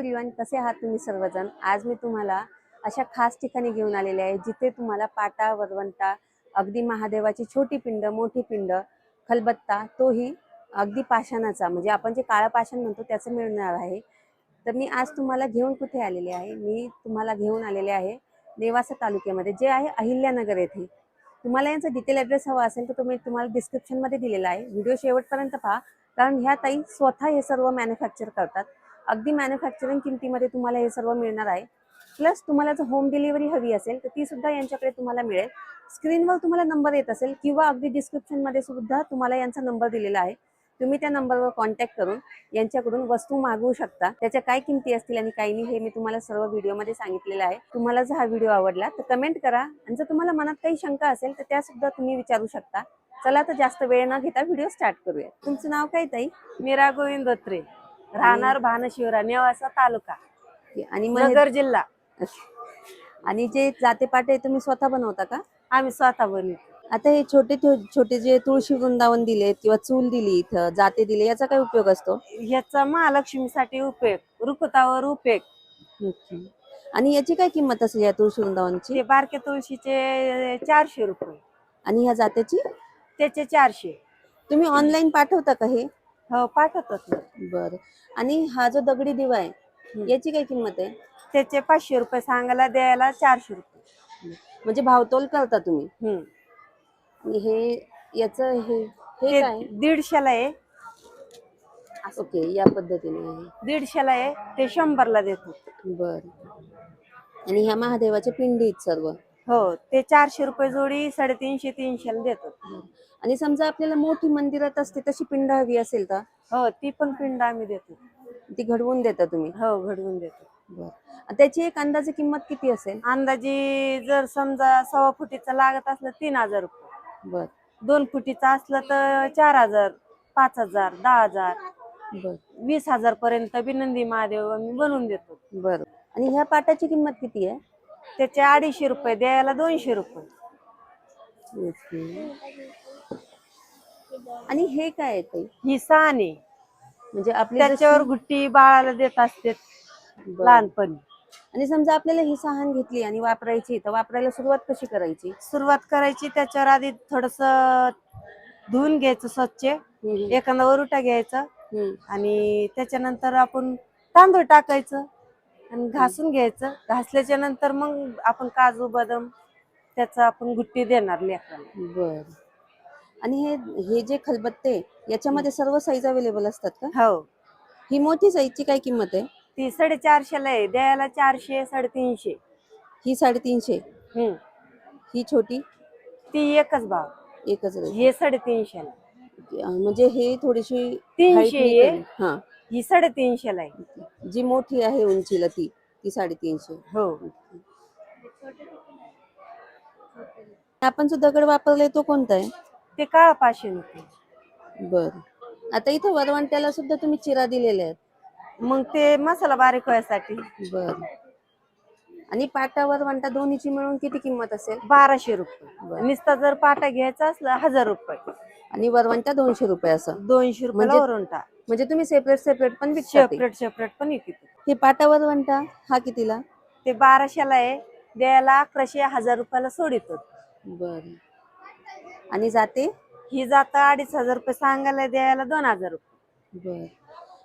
Everyone कसे आहात तुम्ही सर्वजण? आज मी तुम्हाला अशा खास ठिकाणी घेऊन आलेले आहे जिथे तुम्हाला पाटा वरवंटा अगदी महादेवाची छोटी पिंड मोठी पिंड खलबत्ता तोही अगदी पाषाणाचा म्हणजे आपण जे काळं पाषाण म्हणतो त्याचं मिळणार आहे. तर मी आज तुम्हाला घेऊन कुठे आलेले आहे? मी तुम्हाला घेऊन आलेले आहे नेवासा तालुक्यामध्ये जे आहे अहिल्यानगर येथे. तुम्हाला यांचा डिटेल ॲड्रेस हवा असेल तर तुम्ही तुम्हाला डिस्क्रिप्शनमध्ये दिलेला आहे. व्हिडिओ शेवटपर्यंत पहा कारण ह्या ताई स्वतः हे सर्व मॅन्युफॅक्चर करतात. अगदी मॅन्युफॅक्चरिंग किमतीमध्ये तुम्हाला हे सर्व मिळणार आहे. प्लस तुम्हाला जर होम डिलिव्हरी हवी असेल तर ती सुद्धा यांच्याकडे तुम्हाला मिळेल. स्क्रीनवर तुम्हाला नंबर येत असेल किंवा अगदी डिस्क्रिप्शनमध्ये सुद्धा तुम्हाला यांचा नंबर दिलेला आहे. तुम्ही त्या नंबरवर कॉन्टॅक्ट करून यांच्याकडून वस्तू मागवू शकता. त्याच्या काय किमती असतील आणि काही नाही हे मी तुम्हाला सर्व व्हिडिओमध्ये सांगितलेलं आहे. तुम्हाला जर हा व्हिडिओ आवडला तर कमेंट करा. आणि जर तुम्हाला मनात काही शंका असेल तर त्या सुद्धा तुम्ही विचारू शकता. चला तर जास्त वेळ न घेता व्हिडिओ स्टार्ट करूया तुमचं नाव काय ताई? मीरा गोविंद धोत्रे. राहणार भानशिवरा नेवासा तालुका. आणि मग नगर जिल्हा. आणि जे जाते पाटे तुम्ही स्वतः बनवता का? आम्ही स्वतः बनवतो. आता हे छोटे छो- छोटे जे तुळशी वृंदावन दिले किंवा चूल दिली इथं जाते दिले याचा काय उपयोग असतो? ह्याचा महालक्ष्मीसाठी उपयोग रुखतावर उपयोग. आणि याची काय किंमत असेल या तुळशी वृंदावनची? ते बारक्या तुळशीचे चारशे रुपये. आणि ह्या जात्याची? त्याचे चारशे. तुम्ही ऑनलाईन पाठवता का हे? हो पाठवतात ना. बर. आणि हा जो दगडी दिवा आहे याची काय किंमत आहे? त्याचे पाचशे रुपये सांगायला द्यायला चारशे रुपये. म्हणजे भावतोल करता तुम्ही? हम्म. आणि हे याच हे हे ते काय? दीडशेला आहे. ओके या पद्धतीने आहे. दीडशेला आहे ते शंभरला देतो बर. आणि ह्या महादेवाच्या पिंडी आहेत सर्व? हो ते चारशे रुपये जोडी साडेतीनशे तीनशेला देतो आणि समजा आपल्याला मोठी मंदिरात असते तशी पिंड हवी असेल तर? हो ती पण पिंड आम्ही देतो. ती घडवून देता तुम्ही? हो घडवून देतो. बर. त्याची एक अंदाजे किंमत किती असेल? अंदाजे जर समजा सव्वा फुटीचं लागत असलं तीन हजार रुपये. बर. दोन फुटीचं असलं तर चार हजार पाच हजार दहा हजार बर. वीस हजार पर्यंत बिनंदी महादेव आम्ही बनवून देतो. बर. आणि ह्या पाटाची किंमत किती आहे? त्याचे अडीचशे रुपये द्यायला दोनशे रुपये. आणि हे काय आहे ताई ही सहाण. आहे म्हणजे आपली त्याच्यावर गुट्टी बाळाला देत असते. लहानपणी. आणि समजा आपल्याला ही सहान घेतली आणि वापरायची तर वापरायला सुरुवात कशी करायची? सुरुवात करायची त्याच्यावर आधी थोडस धुवून घ्यायचं स्वच्छ. एखादा वरुटा घ्यायचा. आणि त्याच्यानंतर आपण तांदूळ टाकायचं. आणि घासून घ्यायचं. घासल्याच्या नंतर मग आपण काजू बदाम त्याचं आपण गुट्टी देणार लेकराला. बर. आणि हे हे जे खलबत्ते याच्यामध्ये सर्व साईज अवेलेबल असतात का? हो. ही मोठी साईजची काय किंमत आहे? ती साडेचारशेला आहे. द्यायला चारशे साडेतीनशे. ही साडेतीनशे. हम्म. ही छोटी? ती एकच भाव. एकच. हे साडेतीनशेला अं, म्हणजे हे थोडीशी तीनशे आहे. हा. ही साडेतीनशेला आहे. जी मोठी आहे उंचीला ती ती साडेतीनशे. हो. आपण जो दगड वापरलाय तो कोणता आहे? ते काळा पाचशे होते. बर. आता इथं वरवंट्याला सुद्धा तुम्ही चिरा दिलेल्या आहेत. मग ते मसाला बारीक व्हायसाठी. बर. आणि पाटा वरवंटा दोन्हीची मिळून किती किंमत असेल? बाराशे रुपये. नुसता जर पाटा घ्यायचा असला हजार रुपये. आणि वरवंटा दोनशे रुपये असं. दोनशे रुपये म्हणजे- वरुंटा म्हणजे तुम्ही सेपरेट सेपरेट पण विकता ते. सेपरेट सेपरेट पण येते हे पाटा वरवंटा हा कितीला? ते बाराशेला आहे. द्यायला अकराशे हजार रुपयाला सोडित. बर. आणि जाते? ही जाता अडीच हजार रुपये सांगायला द्यायला दोन हजार रुपये. बर.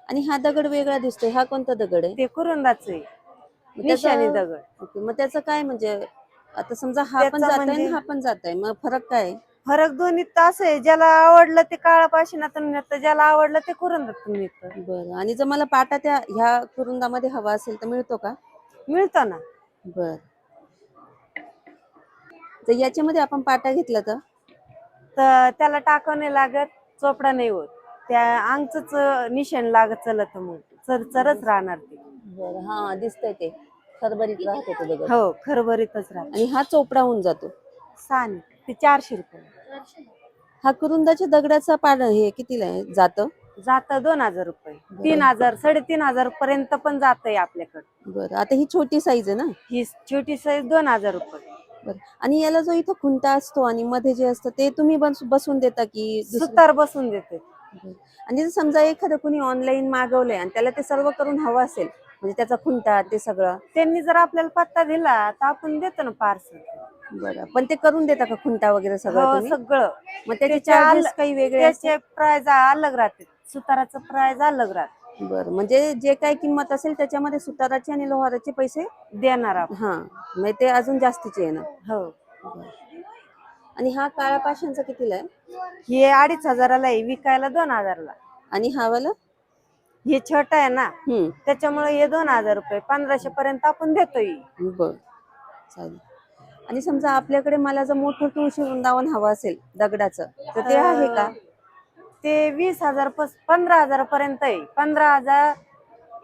आणि हा दगड वेगळा दिसतोय. हा कोणता दगड आहे? ते कुरुंदाच आहे. मग त्याचं- निशाणी दगड. ओके मग त्याचं काय म्हणजे आता समजा हा पण त्याचं जात आहे म्हणजे- हा पण जात आहे मग फरक काय आहे? फरक दोन्हीत तास आहे. ज्याला आवडलं ते काळा पाशिनातून नेतं ज्याला आवडलं ते कुरुंदातून नेतं बरं. आणि जर मला पाटा त्या ह्या कुरुंदामध्ये हवा असेल तर मिळतो का? मिळतं ना. बर. तर याच्यामध्ये आपण पाटा घेतला तर? तर त्याला टाकावं नाही लागत चोपडा नाही होत. त्या अंगच निशाण लागत चलत मग चर चरच राहणार ते. बर. हा दिसतंय ते. खरबरीत राहते तो हो खरभरीतच राहत. आणि हा चोपडा होऊन जातो. साने ते चारशे रुपये. हा कुरुंदाच्या दगडाचा पाडा हे कितीला आहे? जात? जात दोन हजार रुपये. तीन हजार साडेतीन हजार पर्यंत पण जात आहे आपल्याकडे. बरं. आता ही छोटी साईज आहे ना? ही छोटी साईज दोन हजार रुपये. बरं. आणि याला जो इथं खुंटा असतो आणि मध्ये जे असतं ते तुम्ही बस- बसवून देता की दुसरं- सुतार बसून देते. आणि जर समजा एखादं कुणी ऑनलाईन मागवलंय आणि त्याला ते सर्व करून हवं असेल म्हणजे त्याचा खुंटा ते सगळं? त्यांनी जर आपल्याला पत्ता दिला तर आपण देतो ना पार्सल बरं. पण ते करून देता का खुंटा वगैरे सगळं हो तुम्ही? सगळं. मग त्याचे चार्जेस काही वेगळे असतात त्याचे प्राइस अलग राहते. सुताराचं प्राइस अलग राहते. बरं. म्हणजे जे काही किंमत असेल त्याच्यामध्ये सुताराचे आणि लोहाराचे पैसे देणार आपण हा. म्हणजे ते अजून जास्तीचे ना? हो. आणि हा काळा पाषाणचा कितीला आहे? हे अडीच हजाराला आहे विकायला दोन हजारला. आणि हा वाला? हे छोट आहे ना? हम्म. त्याच्यामुळे हे दोन हजार रुपये. पंधराशे पर्यंत आपण देतोय. बर. चालेल. आणि समजा आपल्याकडे मला जर मोठं तुळशी वृंदावन हवं असेल दगडाचं तर ते आहे का? ते वीस हजार पस पंधरा हजार पर्यंत आहे. पंधरा हजार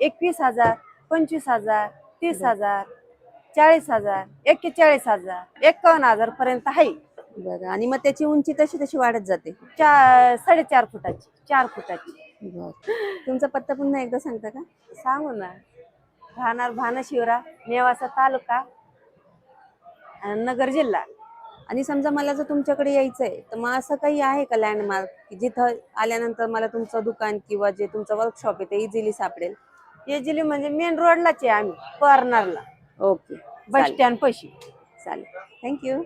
एकवीस हजार पंचवीस हजार तीस हजार चाळीस हजार एक्केचाळीस हजार एकावन्न हजार पर्यंत आहे. बरं आणि मग त्याची उंची तशी तशी वाढत जाते. चार साडेचार फुटाची चार फुटाची. तुमचा पत्ता पुन्हा एकदा सांगता का? सांगू ना. राहणार भानशिवरा नेवासा तालुका नगर जिल्हा. आणि समजा मला जर तुमच्याकडे यायचं आहे तर मग असं काही आहे का लँडमार्क की जिथं आल्यानंतर मला तुमचं दुकान किंवा जे तुमचं वर्कशॉप आहे ते इझिली सापडेल? येजिली म्हणजे मेन रोडलाच आहे आम्ही कॉर्नरला ओके बस स्टँड पशी. चालेल. थँक्यू